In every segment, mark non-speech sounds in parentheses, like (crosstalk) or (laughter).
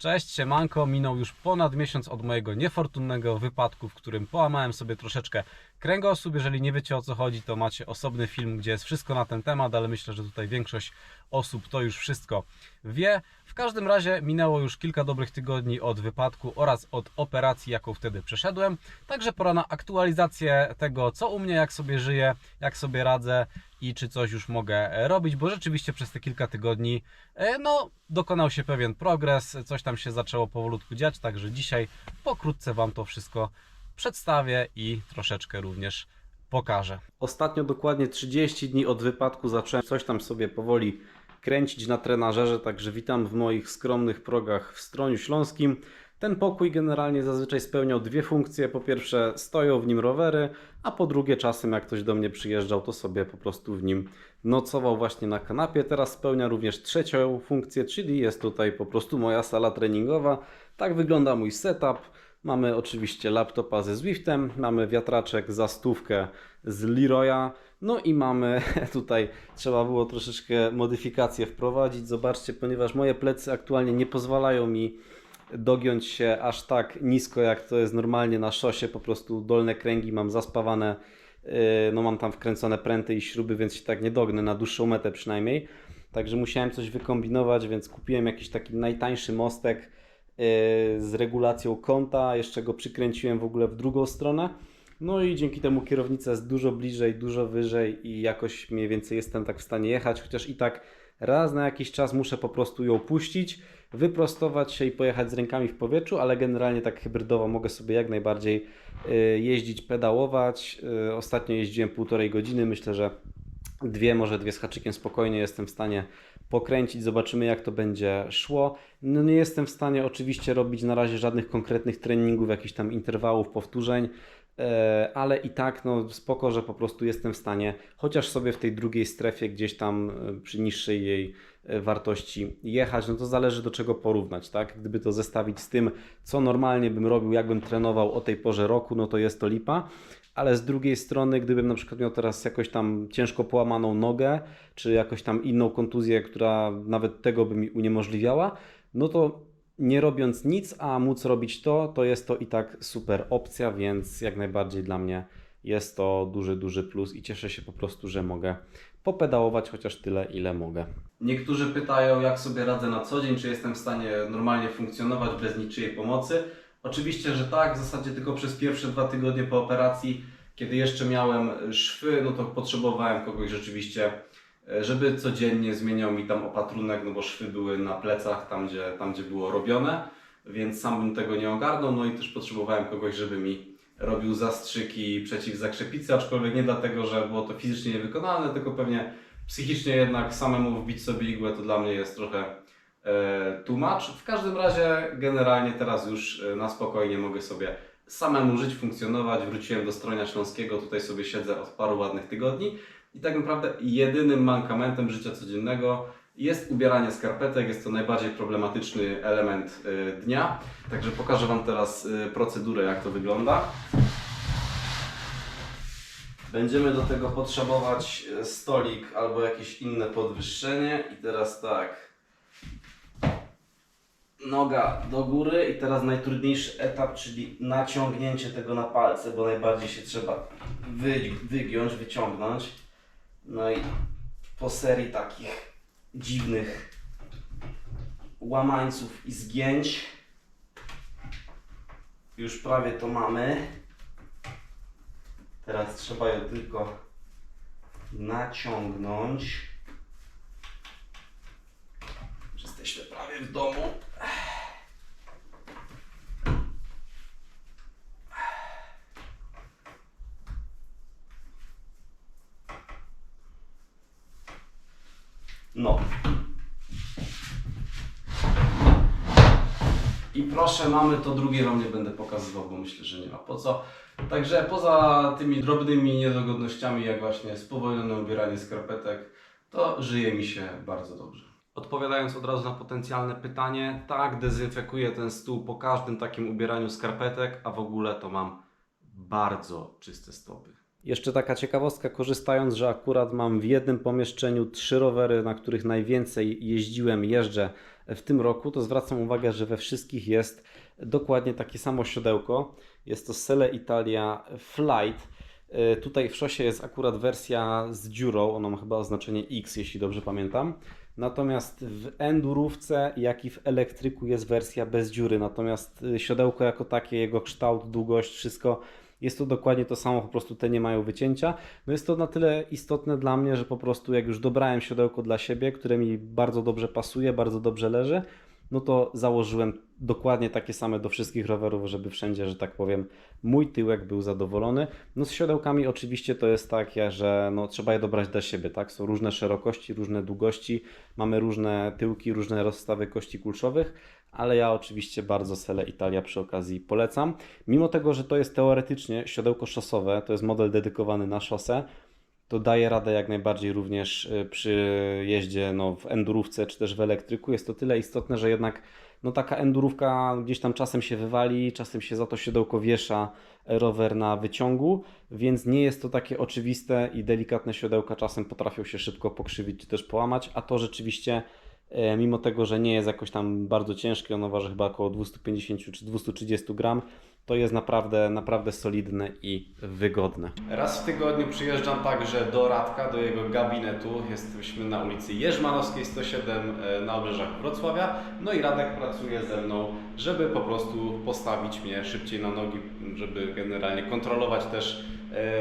Cześć, siemanko, minął już ponad miesiąc od mojego niefortunnego wypadku, w którym połamałem sobie troszeczkę kręgosłup. Jeżeli nie wiecie o co chodzi, to macie osobny film, gdzie jest wszystko na ten temat, ale myślę, że tutaj większość osób to już wszystko wie. W każdym razie minęło już kilka dobrych tygodni od wypadku oraz od operacji, jaką wtedy przeszedłem. Także pora na aktualizację tego, co u mnie, jak sobie żyję, jak sobie radzę i czy coś już mogę robić, bo rzeczywiście przez te kilka tygodni e, no, dokonał się pewien progres, coś tam się zaczęło powolutku dziać, także dzisiaj pokrótce Wam to wszystko przedstawię i troszeczkę również pokażę. Ostatnio dokładnie 30 dni od wypadku zacząłem coś tam sobie powoli kręcić na trenażerze, także witam w moich skromnych progach w Stroniu Śląskim. Ten pokój generalnie zazwyczaj spełniał dwie funkcje. Po pierwsze, stoją w nim rowery, a po drugie, czasem jak ktoś do mnie przyjeżdżał, to sobie po prostu w nim nocował właśnie na kanapie. Teraz spełnia również trzecią funkcję, czyli jest tutaj po prostu moja sala treningowa. Tak wygląda mój setup. Mamy oczywiście laptopa ze Zwiftem, mamy wiatraczek za stówkę z Leroya, no i mamy (laughs) tutaj, trzeba było troszeczkę modyfikacje wprowadzić. Zobaczcie, ponieważ moje plecy aktualnie nie pozwalają mi dogiąć się aż tak nisko, jak to jest normalnie na szosie. Po prostu dolne kręgi mam zaspawane, yy, no mam tam wkręcone pręty i śruby, więc się tak nie dognę, na dłuższą metę przynajmniej. Także musiałem coś wykombinować, więc kupiłem jakiś taki najtańszy mostek z regulacją kąta. Jeszcze go przykręciłem w ogóle w drugą stronę. No i dzięki temu kierownica jest dużo bliżej, dużo wyżej i jakoś mniej więcej jestem tak w stanie jechać, chociaż i tak raz na jakiś czas muszę po prostu ją puścić, wyprostować się i pojechać z rękami w powietrzu, ale generalnie tak hybrydowo mogę sobie jak najbardziej y, jeździć, pedałować. Y, Ostatnio jeździłem półtorej godziny, myślę, że dwie, może dwie z haczykiem spokojnie jestem w stanie pokręcić, zobaczymy jak to będzie szło. No nie jestem w stanie oczywiście robić na razie żadnych konkretnych treningów, jakichś tam interwałów, powtórzeń, e, ale i tak no spoko, że po prostu jestem w stanie chociaż sobie w tej drugiej strefie gdzieś tam e, przy niższej jej e, wartości jechać, no to zależy do czego porównać, tak? Gdyby to zestawić z tym, co normalnie bym robił, jakbym trenował o tej porze roku, no to jest to lipa ale z drugiej strony, gdybym na przykład miał teraz jakoś tam ciężko połamaną nogę, czy jakoś tam inną kontuzję, która nawet tego by mi uniemożliwiała, no to nie robiąc nic, a móc robić to, to jest to i tak super opcja, więc jak najbardziej dla mnie jest to duży, duży plus i cieszę się po prostu, że mogę popedałować chociaż tyle, ile mogę. Niektórzy pytają, jak sobie radzę na co dzień, czy jestem w stanie normalnie funkcjonować bez niczyjej pomocy. Oczywiście, że tak, w zasadzie tylko przez pierwsze dwa tygodnie po operacji, kiedy jeszcze miałem szwy, no to potrzebowałem kogoś rzeczywiście, e, żeby codziennie zmieniał mi tam opatrunek, no bo szwy były na plecach, tam gdzie, tam gdzie było robione, więc sam bym tego nie ogarnął, no i też potrzebowałem kogoś, żeby mi robił zastrzyki przeciwzakrzepicy, aczkolwiek nie dlatego, że było to fizycznie niewykonalne, tylko pewnie psychicznie jednak samemu wbić sobie igłę to dla mnie jest trochę tłumacz. W każdym razie generalnie teraz już e, na spokojnie mogę sobie samemu żyć, funkcjonować. Wróciłem do Stronia Śląskiego, tutaj sobie siedzę od paru ładnych tygodni i tak naprawdę jedynym mankamentem życia codziennego jest ubieranie skarpetek. Jest to najbardziej problematyczny element e, dnia. Także pokażę Wam teraz e, procedurę, jak to wygląda. Będziemy do tego potrzebować e, stolik albo jakieś inne podwyższenie. I teraz tak. Noga do góry i teraz najtrudniejszy etap, czyli naciągnięcie tego na palce, bo najbardziej się trzeba wy, wygiąć, wyciągnąć. No i po serii takich dziwnych łamańców i zgięć już prawie to mamy. Teraz trzeba ją tylko naciągnąć. Jesteśmy prawie w domu. No. Proszę, mamy to drugie Wam nie będę pokazywał, bo myślę, że nie ma po co. Także poza tymi drobnymi niedogodnościami, jak właśnie spowolnione ubieranie skarpetek, to żyje mi się bardzo dobrze. Odpowiadając od razu na potencjalne pytanie, tak, dezynfekuję ten stół po każdym takim ubieraniu skarpetek, a w ogóle to mam bardzo czyste stopy. Jeszcze taka ciekawostka, korzystając, że akurat mam w jednym pomieszczeniu trzy rowery, na których najwięcej jeździłem, jeżdżę w tym roku, to zwracam uwagę, że we wszystkich jest dokładnie takie samo siodełko. Jest to Sele Italia Flight. E, Tutaj w szosie jest akurat wersja z dziurą, ona ma chyba oznaczenie X, jeśli dobrze pamiętam. Natomiast w endurówce, jak i w elektryku jest wersja bez dziury. Natomiast y, siodełko jako takie, jego kształt, długość, wszystko jest to dokładnie to samo, po prostu te nie mają wycięcia. No jest to na tyle istotne dla mnie, że po prostu jak już dobrałem siodełko dla siebie, które mi bardzo dobrze pasuje, bardzo dobrze leży, no to założyłem dokładnie takie same do wszystkich rowerów, żeby wszędzie, że tak powiem, mój tyłek był zadowolony. No z siodełkami oczywiście to jest tak, ja, że no, trzeba je dobrać dla siebie, tak? Są różne szerokości, różne długości, mamy różne tyłki, różne rozstawy kości kulszowych, ale ja oczywiście bardzo Sele Italia przy okazji polecam. Mimo tego, że to jest teoretycznie siodełko szosowe, to jest model dedykowany na szosę, to daje radę jak najbardziej również y, przy jeździe no, w endurówce czy też w elektryku. Jest to tyle istotne, że jednak no, taka endurówka gdzieś tam czasem się wywali, czasem się za to siodełko wiesza rower na wyciągu, więc nie jest to takie oczywiste i delikatne siodełka czasem potrafią się szybko pokrzywić czy też połamać, a to rzeczywiście e, mimo tego, że nie jest jakoś tam bardzo ciężkie, ono waży chyba około 250 czy 230 gram, to jest naprawdę, naprawdę solidne i wygodne. Raz w tygodniu przyjeżdżam także do Radka, do jego gabinetu. Jesteśmy na ulicy Jerzmanowskiej 107 e, na obrzeżach Wrocławia. No i Radek pracuje ze mną, żeby po prostu postawić mnie szybciej na nogi, żeby generalnie kontrolować też e,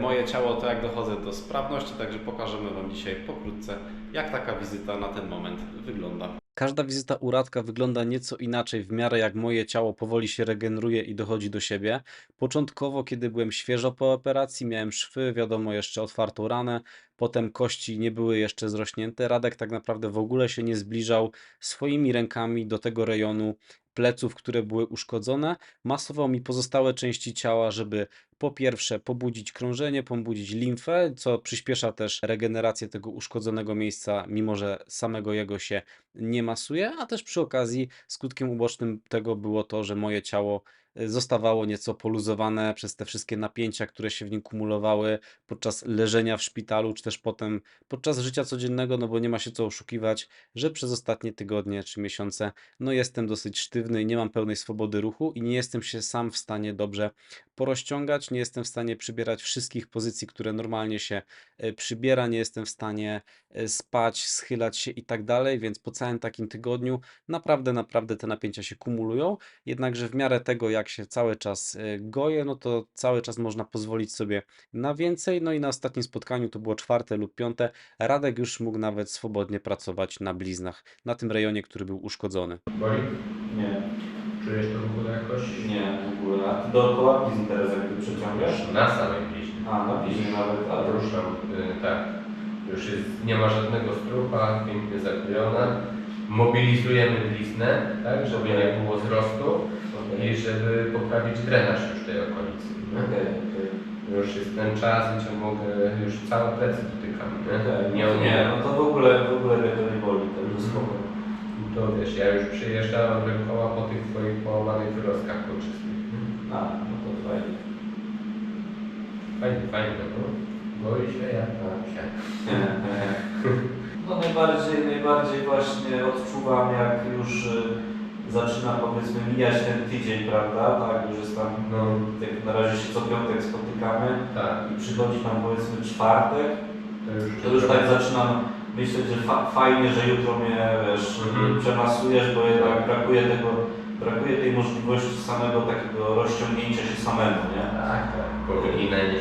moje ciało, to jak dochodzę do sprawności. Także pokażemy Wam dzisiaj pokrótce, jak taka wizyta na ten moment wygląda. Każda wizyta u Radka wygląda nieco inaczej, w miarę jak moje ciało powoli się regeneruje i dochodzi do siebie. Początkowo, kiedy byłem świeżo po operacji, miałem szwy, wiadomo, jeszcze otwartą ranę, potem kości nie były jeszcze zrośnięte. Radek tak naprawdę w ogóle się nie zbliżał swoimi rękami do tego rejonu pleców, które były uszkodzone. Masował mi pozostałe części ciała, żeby po pierwsze pobudzić krążenie, pobudzić limfę, co przyspiesza też regenerację tego uszkodzonego miejsca, mimo że samego jego się nie a też przy okazji skutkiem ubocznym tego było to, że moje ciało y, zostawało nieco poluzowane przez te wszystkie napięcia, które się w nim kumulowały podczas leżenia w szpitalu, czy też potem podczas życia codziennego, no bo nie ma się co oszukiwać, że przez ostatnie tygodnie czy miesiące no jestem dosyć sztywny i nie mam pełnej swobody ruchu i nie jestem się sam w stanie dobrze porozciągać, nie jestem w stanie przybierać wszystkich pozycji, które normalnie się e, przybiera, nie jestem w stanie e, spać, schylać się i tak dalej, więc po całym takim tygodniu naprawdę, naprawdę te napięcia się kumulują, jednakże w miarę tego, jak się cały czas e, goję, no to cały czas można pozwolić sobie na więcej, no i na ostatnim spotkaniu, to było czwarte lub piąte, Radek już mógł nawet swobodnie pracować na bliznach, na tym rejonie, który był uszkodzony. Boli? Nie, Czujesz to w ogóle jakoś? nie, w ogóle. A ty dookoła blizn teraz jakby przeciągasz? Na samej bliźnie. A, na bliźnie nawet, ale już. Ruszam, y, tak. Już jest, nie ma żadnego strupa, pięknie zaklejona. Mobilizujemy bliznę, tak, żeby nie było wzrostu i żeby poprawić drenaż już tej okolicy. nie? Okej, okej. Już jest ten czas, gdzie mogę, już całe plecy dotykam. Nie, Nie, nie, no to w ogóle, w ogóle mnie to nie boli, także spoko. To wiesz, ja już przyjeżdżałem rękoma po tych twoich połamanych wyrostkach kolczystych. A, no to fajnie. Fajnie, fajnie, no. Boi się, ja tam się. No najbardziej, najbardziej właśnie odczuwam jak już y, zaczyna powiedzmy mijać ten tydzień, prawda? Tak, już jest tam, No, jak na razie się co piątek spotykamy tak. i przychodzi tam powiedzmy czwartek, To już tak zaczynam myśleć, że fa fajnie, że jutro mnie wiesz, Mhm. przemasujesz, bo jednak brakuje tego, brakuje tej możliwości samego takiego rozciągnięcia się samemu, nie? Tak, tak.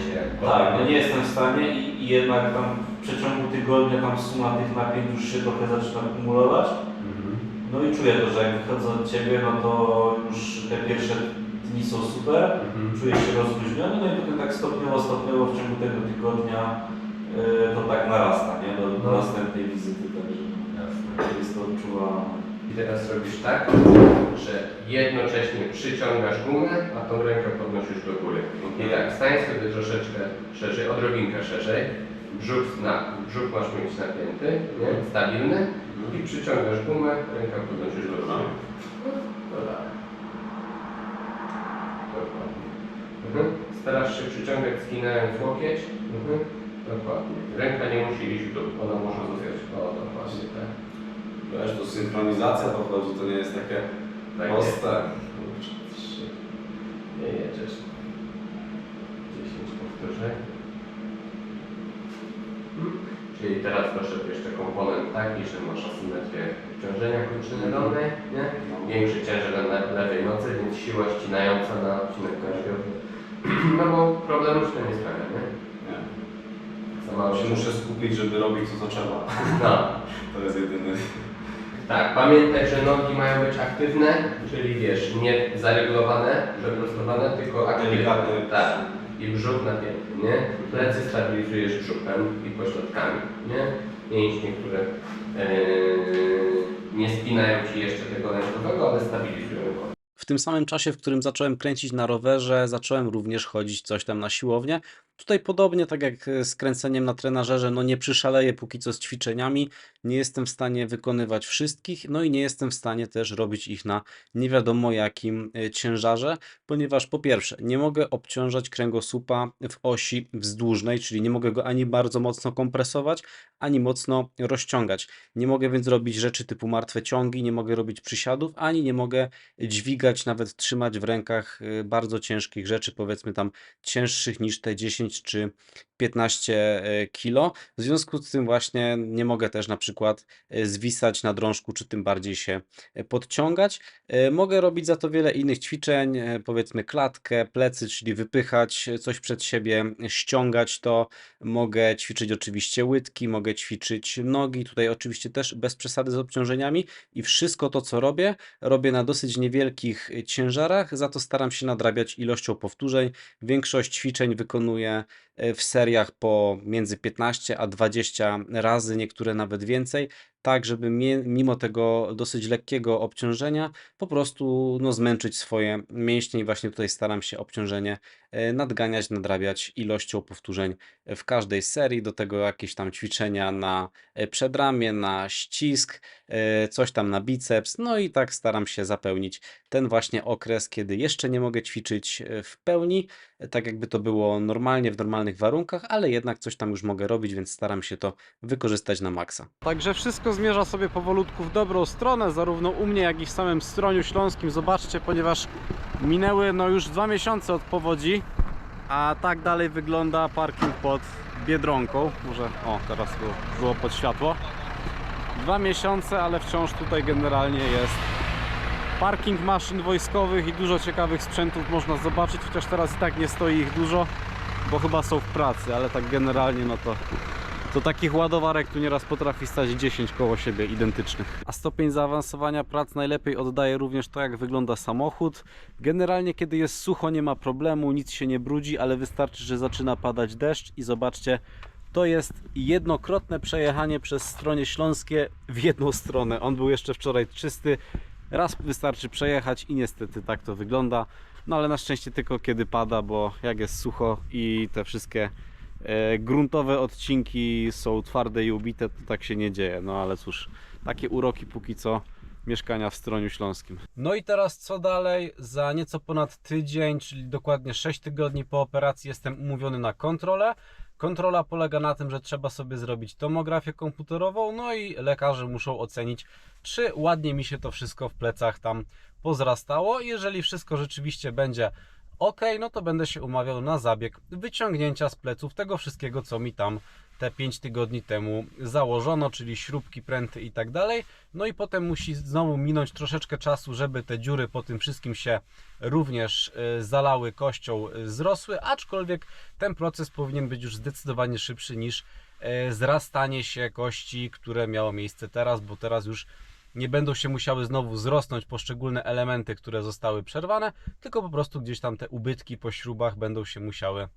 Się Tak, no nie jestem w stanie i, i jednak tam w przeciągu tygodnia tam suma tych napięć już się trochę zaczyna kumulować. Mhm. No i czuję to, że jak wychodzę od Ciebie, no to już te pierwsze dni są super, Mhm. czuję się rozluźniony, no i potem tak stopniowo, stopniowo w ciągu tego tygodnia to tak narasta, nie? Do, do No. następnej wizyty, także jest to odczuwalne. I teraz robisz tak, że jednocześnie przyciągasz gumę, a tą rękę podnosisz do góry. I tak, stań sobie troszeczkę szerzej, odrobinkę szerzej. Brzuch, na, brzuch masz mieć napięty, nie? stabilny. I przyciągasz gumę, rękę podnosisz do góry. No dalej. Dokładnie. Mhm. Starasz się przyciągać skinając łokieć. Mhm. Dokładnie. Ręka nie musi iść w dół, ona może zostać. O, dokładnie tak. Wiesz, tu synchronizacja dochodzi, to nie jest takie Tak proste. Trzy. Nie jedziesz. 10 powtórzeń. Mhm. Czyli teraz proszę tu jeszcze komponent taki, że masz asymetrię obciążenia kończyny dolnej, nie? Większy ciężar na lewej nocy, więc siła ścinająca na odcinek karpiowy. (clears throat) No bo problemu się to nie sprawia, nie? Nie. Mało się muszę skupić, żeby robić to, co trzeba. (laughs) No. To jest jedyny. Tak, pamiętaj, że nogi mają być aktywne, czyli wiesz, nie zaregulowane, przeprostowane, tylko aktywne. Delikatnie. Tak. I brzuch napięty, nie? Plecy stabilizujesz brzuchem i pośladkami, nie? Mięśnie, które yy, nie spinają Ci jeszcze tego lędźwiowego, ale stabilizują go. W tym samym czasie, w którym zacząłem kręcić na rowerze, zacząłem również chodzić coś tam na siłownię. Tutaj podobnie tak jak e, z kręceniem na trenażerze, no nie przyszaleję póki co z ćwiczeniami, nie jestem w stanie wykonywać wszystkich, no i nie jestem w stanie też robić ich na nie wiadomo jakim e, ciężarze, ponieważ po pierwsze nie mogę obciążać kręgosłupa w osi wzdłużnej, czyli nie mogę go ani bardzo mocno kompresować, ani mocno rozciągać. Nie mogę więc robić rzeczy typu martwe ciągi, nie mogę robić przysiadów, ani nie mogę dźwigać, nawet trzymać w rękach y, bardzo ciężkich rzeczy, powiedzmy tam cięższych niż te 10 czy 15 e, kilo. W związku z tym właśnie nie mogę też na przykład e, zwisać na drążku, czy tym bardziej się e, podciągać. Mogę robić za to wiele innych ćwiczeń, powiedzmy klatkę, plecy, czyli wypychać coś przed siebie, ściągać to. Mogę ćwiczyć oczywiście łydki, mogę ćwiczyć nogi, tutaj oczywiście też bez przesady z obciążeniami i wszystko to, co robię, robię na dosyć niewielkich ciężarach, za to staram się nadrabiać ilością powtórzeń. Większość ćwiczeń wykonuję w seriach po między 15 a 20 razy, niektóre nawet więcej, tak żeby mimo tego dosyć lekkiego obciążenia po prostu no, zmęczyć swoje mięśnie i właśnie tutaj staram się obciążenie e, nadganiać, nadrabiać ilością powtórzeń w każdej serii, do tego jakieś tam ćwiczenia na e, przedramię, na ścisk, e, coś tam na biceps, no i tak staram się zapełnić ten właśnie okres, kiedy jeszcze nie mogę ćwiczyć w pełni, tak jakby to było normalnie, w normalnych warunkach, ale jednak coś tam już mogę robić, więc staram się to wykorzystać na maksa. Także wszystko zmierza sobie powolutku w dobrą stronę, zarówno u mnie, jak i w samym Stroniu Śląskim. Zobaczcie, ponieważ minęły no już dwa miesiące od powodzi, a tak dalej wygląda parking pod Biedronką. Może, o, teraz było, było pod światło. Dwa miesiące, ale wciąż tutaj generalnie jest parking maszyn wojskowych i dużo ciekawych sprzętów można zobaczyć, chociaż teraz i tak nie stoi ich dużo, bo chyba są w pracy, ale tak generalnie no to to takich ładowarek tu nieraz potrafi stać 10 koło siebie identycznych. A stopień zaawansowania prac najlepiej oddaje również to, jak wygląda samochód. Generalnie, kiedy jest sucho, nie ma problemu, nic się nie brudzi, ale wystarczy, że zaczyna padać deszcz i zobaczcie, to jest jednokrotne przejechanie przez stronie śląskie w jedną stronę. On był jeszcze wczoraj czysty. Raz wystarczy przejechać i niestety tak to wygląda. No ale na szczęście tylko kiedy pada, bo jak jest sucho i te wszystkie e, gruntowe odcinki są twarde i ubite, to tak się nie dzieje. No ale cóż, takie uroki póki co mieszkania w Stroniu Śląskim. No i teraz co dalej? Za nieco ponad tydzień, czyli dokładnie 6 tygodni po operacji jestem umówiony na kontrolę. Kontrola polega na tym, że trzeba sobie zrobić tomografię komputerową, no i lekarze muszą ocenić, czy ładnie mi się to wszystko w plecach tam pozrastało. Jeżeli wszystko rzeczywiście będzie ok, no to będę się umawiał na zabieg wyciągnięcia z pleców tego wszystkiego, co mi tam te 5 tygodni temu założono, czyli śrubki, pręty i tak dalej. No i potem musi znowu minąć troszeczkę czasu, żeby te dziury po tym wszystkim się również y, zalały kością, y, zrosły, aczkolwiek ten proces powinien być już zdecydowanie szybszy niż y, zrastanie się kości, które miało miejsce teraz, bo teraz już nie będą się musiały znowu zrosnąć poszczególne elementy, które zostały przerwane, tylko po prostu gdzieś tam te ubytki po śrubach będą się musiały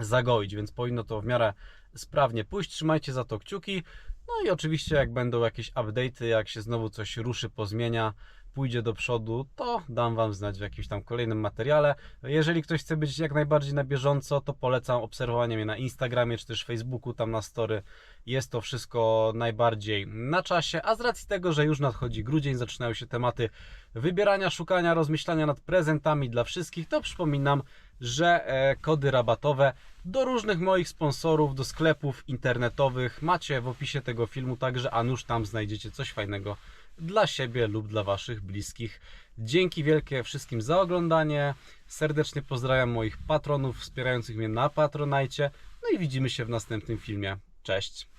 zagoić, więc powinno to w miarę sprawnie pójść. Trzymajcie za to kciuki. No i oczywiście jak będą jakieś update'y, jak się znowu coś ruszy, pozmienia, pójdzie do przodu, to dam Wam znać w jakimś tam kolejnym materiale. Jeżeli ktoś chce być jak najbardziej na bieżąco, to polecam obserwowanie mnie na Instagramie czy też Facebooku, tam na story. Jest to wszystko najbardziej na czasie, a z racji tego, że już nadchodzi grudzień, zaczynają się tematy wybierania, szukania, rozmyślania nad prezentami dla wszystkich, to przypominam, że e, kody rabatowe do różnych moich sponsorów, do sklepów internetowych macie w opisie tego filmu, także a nuż tam znajdziecie coś fajnego dla siebie lub dla Waszych bliskich. Dzięki wielkie wszystkim za oglądanie. Serdecznie pozdrawiam moich patronów wspierających mnie na Patronajcie. No i widzimy się w następnym filmie. Cześć!